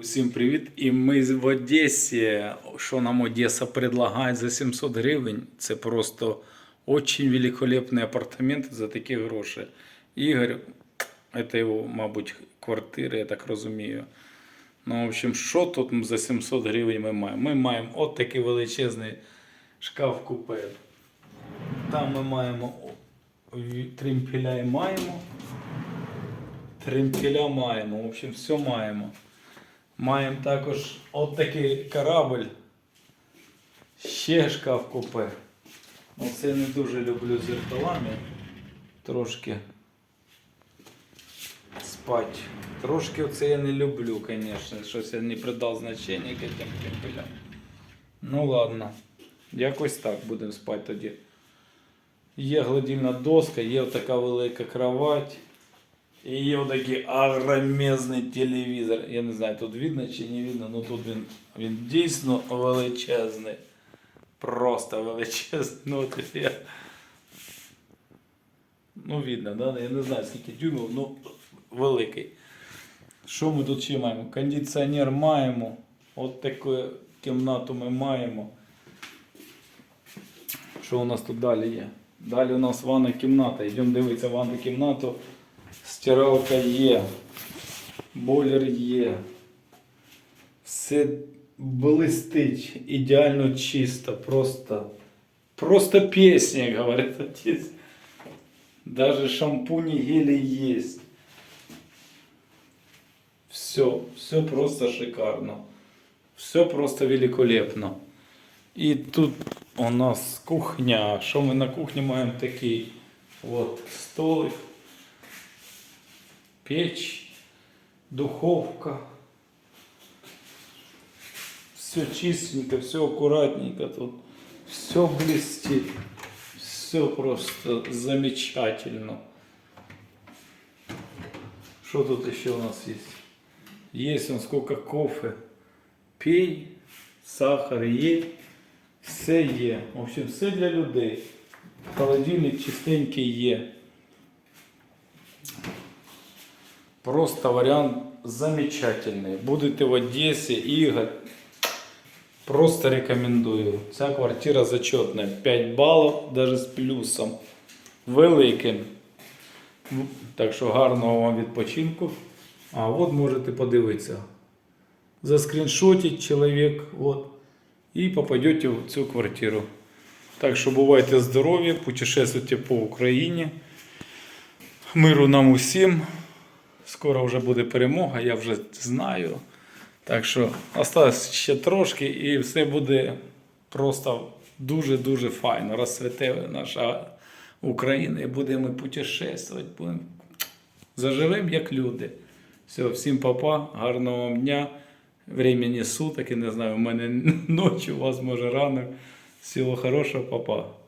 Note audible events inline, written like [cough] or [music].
Усім привіт! І ми в Одесі. Що нам Одеса предлагає за 700 гривень? Це просто очень великолепні апартаменти за такі гроші. Ігор, це його, мабуть, квартира, я так розумію. Ну, в общем, що тут за 700 гривень ми маємо? Ми маємо от такий величезний шкаф купе. Там ми маємо тримпеля і маємо. Тримпеля маємо. В общем, все маємо. Маємо також от такий корабль. Ще шкаф купе. Оце я не дуже люблю зеркалами. Трошки спать. Трошки оце я не люблю, звісно. Щось я не придав значення к этим тримпелям. Ну ладно. Якось так будемо спати тоді. Є гладильна доска, є така велика кровать. І є отакий агромезний телевізор. Я не знаю, тут видно чи не видно, але тут він, він дійсно величезний. Просто величезний. Ну, от я... ну видно, да? я не знаю скільки дюймів, ну великий. Що ми тут ще маємо? Кондиціонер маємо. От таку кімнату ми маємо. Що у нас тут далі є? Далі у нас ванна кімната. Йдемо дивитися ванну кімнату. Стиралка є, бойлер є. Все блистить, ідеально чисто, просто, просто пісня, як говорить отець. Даже шампуни гели есть. Все, все просто шикарно. Все просто великолепно. І тут у нас кухня. Що ми на кухні маємо такий от столик, печь, духовка. Все чистенько, все аккуратненько тут. Все блестит. Все просто замечательно. Что тут еще у нас есть? Есть он сколько кофе. Пей, сахар є, все є. В общем, все для людей. Холодильник чистенький є. Просто вариант замечательный. Будете в Одессе, Игорь. Просто рекомендую. Ця квартира зачетна. 5 балів, даже з плюсом. Великим. Так що гарного вам відпочинку. А от можете подивитися. Заскріншотить чоловік от, і попадете в цю квартиру. Так що бувайте здорові, путешествуйте по Україні. Миру нам усім. Скоро вже буде перемога, я вже знаю. Так що осталось ще трошки і все буде просто дуже-дуже файно. Розцвіте наша Україна і будемо путешествувати. Будемо заживемо як люди. Все, всім папа, гарного вам дня, времени суток, і не знаю, у мене [laughs] ночі, у вас може ранок. Всього хорошого, папа.